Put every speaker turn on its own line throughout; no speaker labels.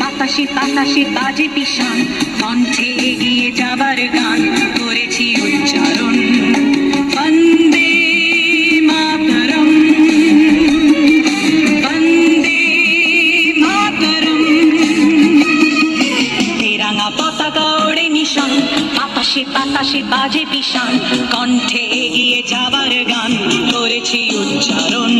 বাতাসে বাতাসে বাজে পিশান কণ্ঠে এগিয়ে যাবার গান করেছি উচ্চারণ। বন্দে বাতাসে বাজে পিসান কণ্ঠে এগিয়ে যাবার গান করেছি উচ্চারণ।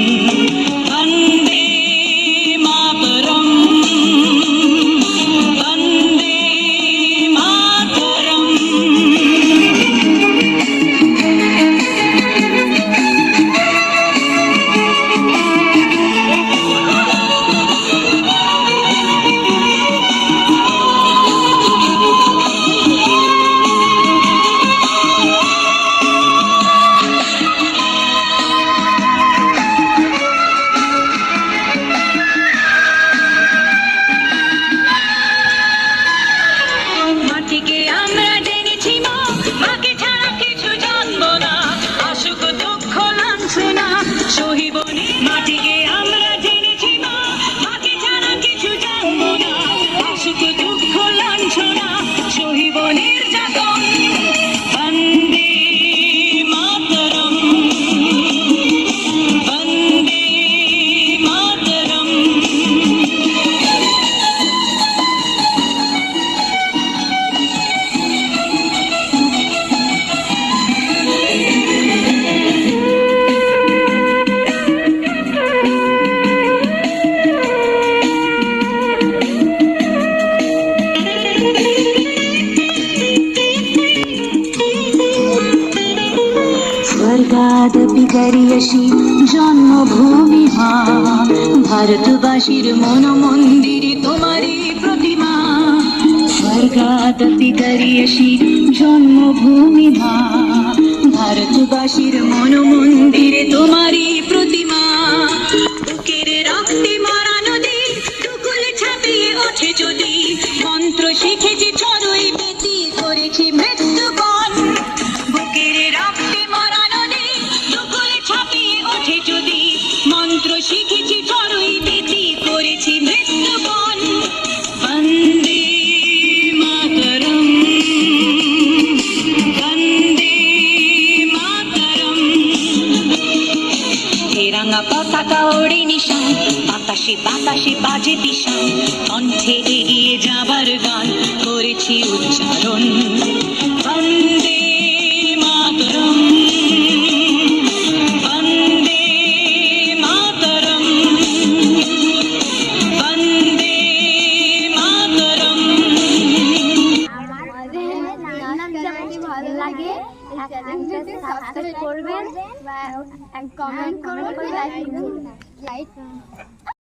গরিয়সী জন্মভূমি মা ভারতবাসীর মন মন্দিরে তোমারই প্রতিমা। স্বর্গাদপি গরিয়সী জন্মভূমি মা ভারতবাসীর মন মন্দিরে তেরাঙ্গা পতাকা ওড়ে নিশান। বাতাসে বাতাসে বাজে পিশান
ভালো চ্যানেলটাকে সাবস্ক্রাইব করবেন বা কমেন্ট করবেন। লাইক